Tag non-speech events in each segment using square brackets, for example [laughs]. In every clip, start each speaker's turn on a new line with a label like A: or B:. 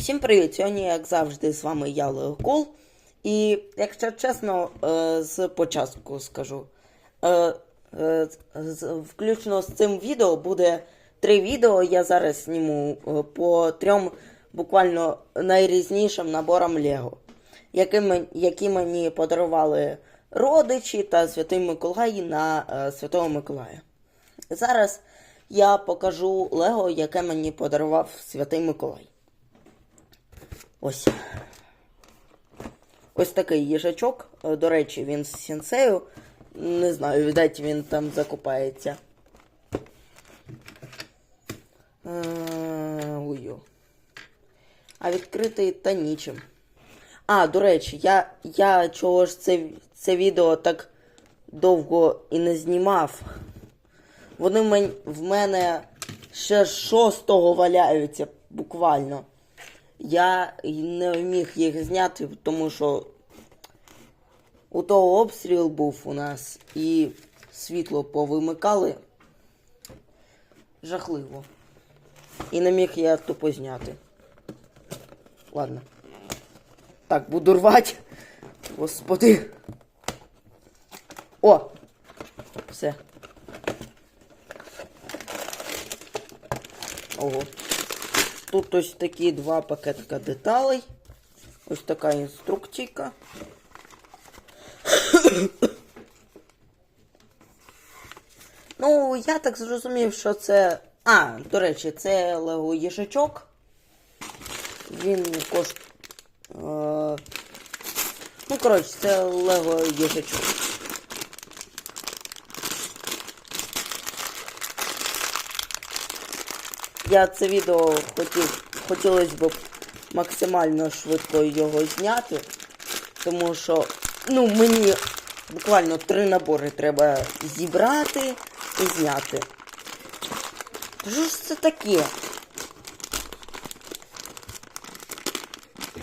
A: Всім привіт! Сьогодні, як завжди, з вами я Леокол. І, якщо чесно, е, з початку скажу. Е, е, Включно з цим відео буде три відео. Я зараз зніму по трьом буквально найрізнішим наборам Лего, які, мені подарували родичі та Святий Миколай на Святого Миколая. Зараз я покажу Лего, яке мені подарував Святий Миколай. Ось. Ось такий їжачок. Е, До речі, він з сенсею. Не знаю, видать, він там закопається. Е, А відкритий та нічим. А, до речі, я, я чого ж це, це відео так довго і не знімав. Вони в мене ще шостого валяються буквально. Я не міг їх зняти, тому що у того обстріл був у нас і світло повимикали. Жахливо. І не міг я тупо зняти. Ладно. Так, буду рвати. Господи. О! Все. Ого. Тут ось такі два пакетика деталей. Ось така інструкційка. ну, я так зрозумів, що це. А, до речі, це Лего їжачок. Він коштує. Е... Ну, коротше, це Лего їжачок. Я це відео хотів, хотілося б максимально швидко його зняти, тому що ну, мені буквально три набори треба зібрати і зняти. Що ж це таке?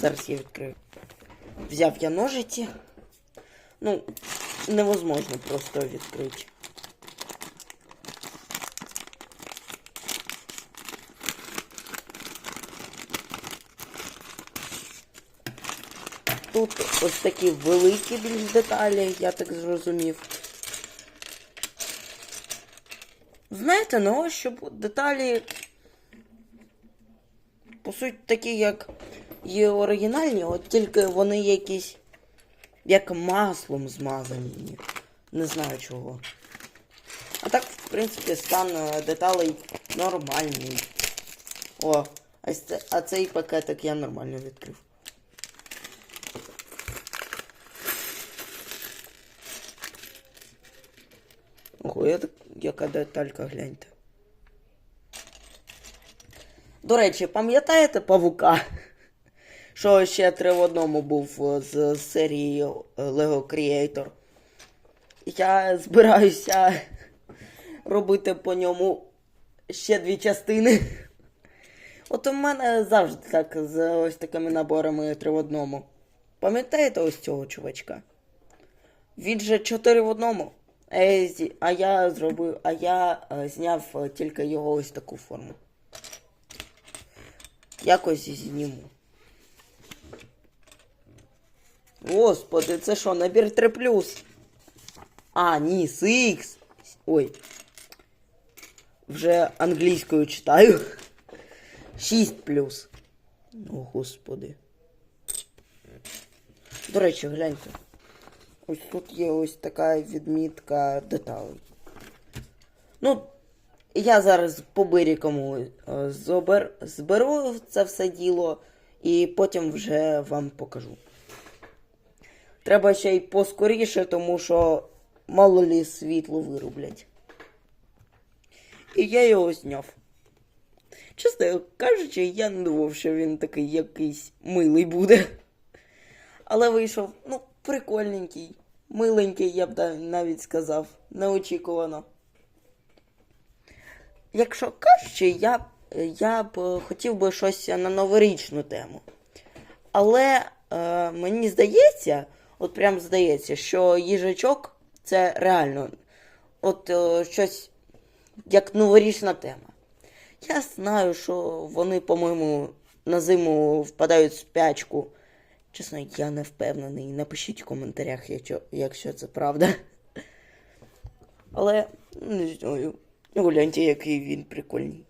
A: Зараз я відкрию. Взяв я ножиці. Ну, невозможно просто відкрити. Тут ось такі великі деталі, я так зрозумів. Знаєте, ну ось щоб деталі, по суті, такі, як є оригінальні, от тільки вони якісь як маслом змазані. Не знаю чого. А так, в принципі, стан деталей нормальний. О, а цей пакетик я нормально відкрив. Ого, яка деталька гляньте. До речі, пам'ятаєте павука? [laughs] Що ще три в одному був е, з серії е, Lego Creator. Я збираюся [laughs] робити по ньому ще дві частини. [laughs] От у мене завжди так з ось такими наборами три в одному. Пам'ятаєте ось цього чувачка? Він же 4 в одному. Е, А я зробив, а я е, зняв е, тільки його ось таку форму. Якось зніму. Господи, це що, набір 3 плюс? А, ні, Six. Ой. Вже англійською читаю. 6 плюс. О, господи. До речі, гляньте. Ось тут є ось така відмітка деталей. Ну, я зараз по бирікому е, зобер... зберу це все діло і потім вже вам покажу. Треба ще й поскоріше, тому що мало лі світло вирублять. І я його зняв. Чесно кажучи, я не думав, що він такий якийсь милий буде. Але вийшов, ну, прикольненький, миленький, я б навіть сказав, неочікувано. Якщо кажучи, я, я б е, хотів би щось на новорічну тему. Але е, мені здається, от прям здається, що їжачок це реально от е, щось як новорічна тема. Я знаю, що вони, по-моєму, на зиму впадають в спячку. Чесно, я не впевнений. Напишіть в коментарях, якщо, це правда. Але не знаю. Гляньте, який він прикольний.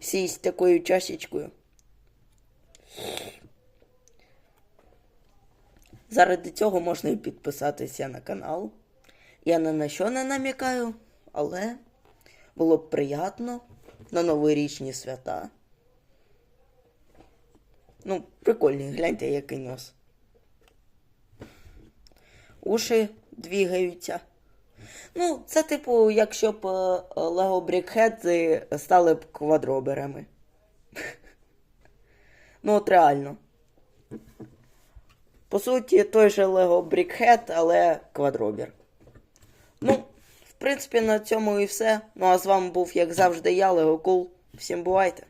A: З такою чашечкою. Заради цього можна і підписатися на канал. Я не на що не намікаю, але було б приємно на новорічні свята. Ну, прикольний, гляньте, який нос. Уші двігаються. Ну, це типу, якщо б Лего Брікхеди стали б квадроберами. [laughs] ну, от реально. По суті, той же Лего Брікхед, але квадробер. Ну, в принципі, на цьому і все. Ну а з вами був, як завжди, я, Лего Кул. Всім бувайте!